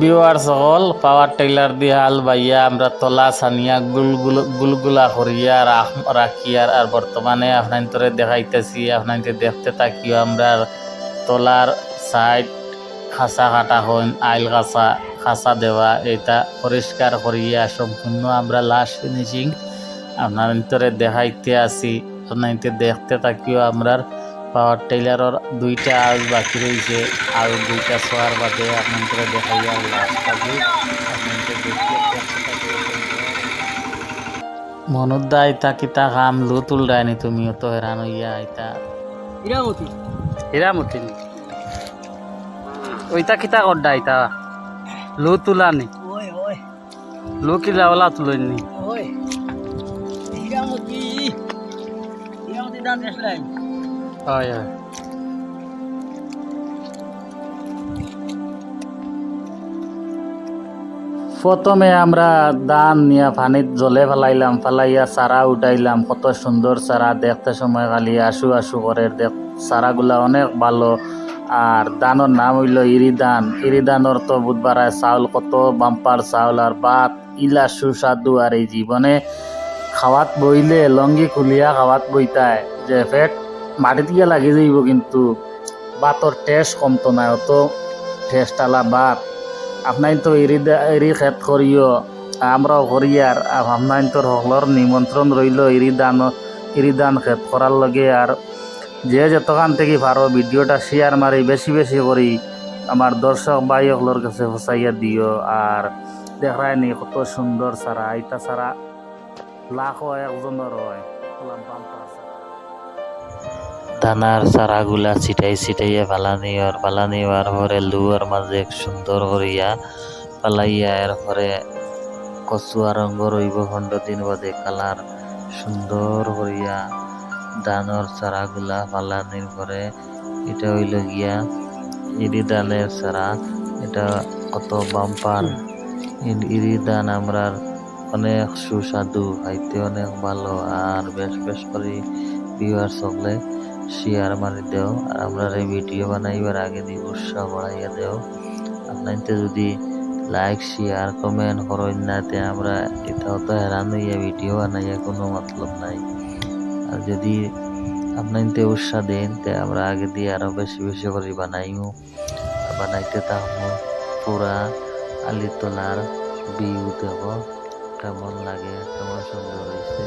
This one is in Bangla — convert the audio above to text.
বিওয়ার সকল পাওয়ার টেলার দিয়ে হাল বাইয়া, আমরা তলা সানিয়া গুলগুল গুলগুলা করিয়া রাখ- রাখিয়ার আর বর্তমানে আপনার দেখাইতেছি আপনার দেখতে থাকিও আমরা তলার সাইড খাসা কাটা হইন, আইল খাসা খাসা দেওয়া এটা পরিষ্কার করিয়া সম্পূর্ণ আমরা লাস্ট ফিনিশিং আপনার দেখাইতে আসি আপনার দেখতে থাকিও আমরার পাওয়ার টেইলারর দুইটা আজ বাকি রয়েছে। আর দুইটা শোয়ার বাদে আপনাদের দেখাইয়া লাস্ট থাকি আপনাদের মনুদ্দা আইতা কিতা কাম লু তুলরায়নি তুমিও তো হেরান হইয়া আইতা। ইরামতি। হীরামতি ওইটা কিতা করডা আইতা? লু তুলানি লু কিলা ওলা তুলনি ইরামতি দান দেশলাই। হয় হয় প্রথমে আমরা দান নিয়ে পানিত জলে ফেলাইলাম ফেলাইয়া চারা উঠাইলাম। কত সুন্দর চারা দেখতে সময় খালি আশু আশু করে দেখ চারাগুলা অনেক ভালো। আর দানোর নাম হইল ইরিদান ইরিদানোর তো বুধবার চাউল, কত বাম্পার চাউল আর ভাত ইলা সুস্বাদু আর এই জীবনে খাওয়াত বইলে লঙ্গি খুলিয়া খাওয়াত বইতায় যে পেট মাটিত গিয়ে লাগি যাইব কিন্তু ভাতর টেস্ট কমতো না অত টেস্ট আলা ভাত আপনার তো এরি এরি খেত করিও আমরাও করি আর আপনার তো সকলের নিমন্ত্রণ রইল এরি দান এরি দান খেত করার লগে আর যে যতখান থেকে পারো ভিডিওটা শেয়ার মারি বেশি বেশি করি আমার দর্শক ভাই সকলের কাছে ফসাইয়া দিও আর দেখায় নি, কত সুন্দর সারা আইতা সারা লাখ হয়। একজনের হয় দানার চারাগুলা ছিটাই ছিটাইয়া ফালানি আর ফালানি হওয়ার পরে লুয়ার মাঝে সুন্দর করিয়া ফালাইয়া এর পরে কচুয়া রঙ রইব খণ্ড দিন বাদে কালার সুন্দর করিয়া দানর চারাগুলা ফালানির পরে এটা হইল গিয়া ইরি দানের চারা। এটা কত বাম্পার। ইরি দান আমরা অনেক সুস্বাদু, খাইতে অনেক ভালো আর বেশ বেশ করে ভিউয়ার সকলে শেয়ার মারি দেও। আর আমরা এই ভিডিও বানাইবার আগে দিয়ে উৎসাহ বাড়াইয়া দেও। আপনাইতে যদি লাইক শেয়ার কমেন্ট করেন না, তে আমরা এটাও তো হেরান হইয়া ভিডিও বানাইয়া কোনো মতলব নাই। আর যদি আপনাইতে উৎসাহ দেন, তে আমরা আগে দিয়ে আরও বেশি বেশি করে বানাইমু। আর বানাইতে থাকব পুরা আলিতলার ভিউ দেব। কেমন লাগে, কেমন সুন্দর হয়েছে